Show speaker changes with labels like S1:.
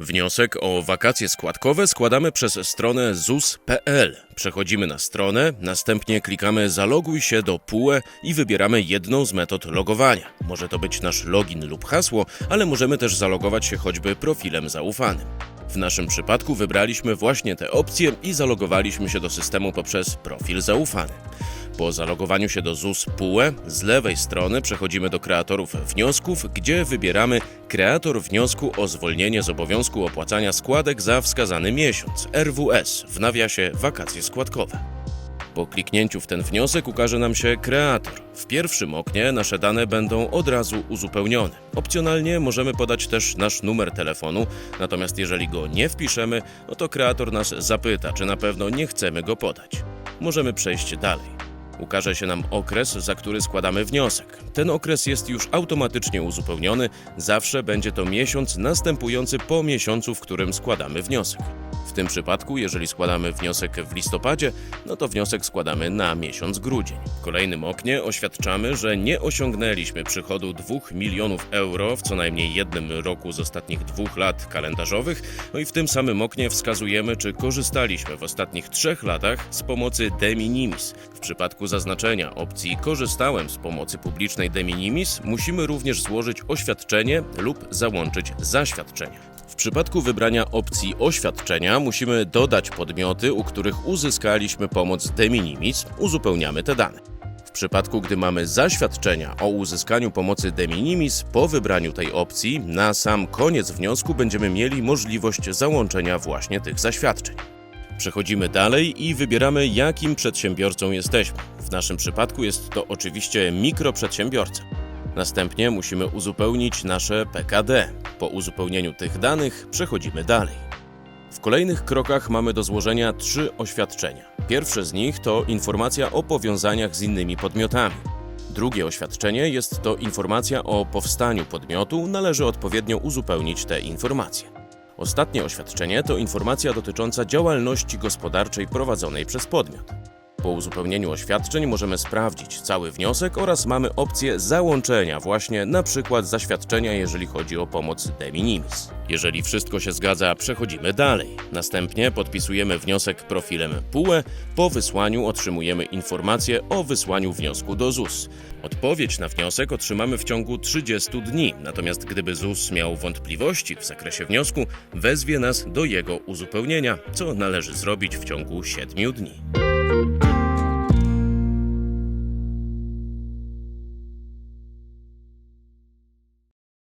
S1: Wniosek o wakacje składkowe składamy przez stronę ZUS.pl. Przechodzimy na stronę, następnie klikamy Zaloguj się do PUE i wybieramy jedną z metod logowania. Może to być nasz login lub hasło, ale możemy też zalogować się choćby profilem zaufanym. W naszym przypadku wybraliśmy właśnie te opcje i zalogowaliśmy się do systemu poprzez profil zaufany. Po zalogowaniu się do ZUS PUE z lewej strony przechodzimy do kreatorów wniosków, gdzie wybieramy kreator wniosku o zwolnienie z obowiązku opłacania składek za wskazany miesiąc RWS w nawiasie wakacje składkowe. Po kliknięciu w ten wniosek ukaże nam się kreator. W pierwszym oknie nasze dane będą od razu uzupełnione. Opcjonalnie możemy podać też nasz numer telefonu, natomiast jeżeli go nie wpiszemy, no to kreator nas zapyta, czy na pewno nie chcemy go podać. Możemy przejść dalej. Ukaże się nam okres, za który składamy wniosek. Ten okres jest już automatycznie uzupełniony, zawsze będzie to miesiąc następujący po miesiącu, w którym składamy wniosek. W tym przypadku, jeżeli składamy wniosek w listopadzie, no to wniosek składamy na miesiąc grudzień. W kolejnym oknie oświadczamy, że nie osiągnęliśmy przychodu 2 milionów euro w co najmniej jednym roku z ostatnich dwóch lat kalendarzowych, no i w tym samym oknie wskazujemy, czy korzystaliśmy w ostatnich trzech latach z pomocy de minimis. W przypadku zaznaczenia opcji korzystałem z pomocy publicznej de minimis, musimy również złożyć oświadczenie lub załączyć zaświadczenie. W przypadku wybrania opcji oświadczenia musimy dodać podmioty, u których uzyskaliśmy pomoc de minimis, uzupełniamy te dane. W przypadku, gdy mamy zaświadczenia o uzyskaniu pomocy de minimis, po wybraniu tej opcji, na sam koniec wniosku będziemy mieli możliwość załączenia właśnie tych zaświadczeń. Przechodzimy dalej i wybieramy, jakim przedsiębiorcą jesteśmy. W naszym przypadku jest to oczywiście mikroprzedsiębiorca. Następnie musimy uzupełnić nasze PKD. Po uzupełnieniu tych danych przechodzimy dalej. W kolejnych krokach mamy do złożenia trzy oświadczenia. Pierwsze z nich to informacja o powiązaniach z innymi podmiotami. Drugie oświadczenie jest to informacja o powstaniu podmiotu, należy odpowiednio uzupełnić te informacje. Ostatnie oświadczenie to informacja dotycząca działalności gospodarczej prowadzonej przez podmiot. Po uzupełnieniu oświadczeń możemy sprawdzić cały wniosek oraz mamy opcję załączenia właśnie na przykład zaświadczenia, jeżeli chodzi o pomoc de minimis. Jeżeli wszystko się zgadza, przechodzimy dalej. Następnie podpisujemy wniosek profilem PUE. Po wysłaniu otrzymujemy informację o wysłaniu wniosku do ZUS. Odpowiedź na wniosek otrzymamy w ciągu 30 dni, natomiast gdyby ZUS miał wątpliwości w zakresie wniosku, wezwie nas do jego uzupełnienia, co należy zrobić w ciągu 7 dni.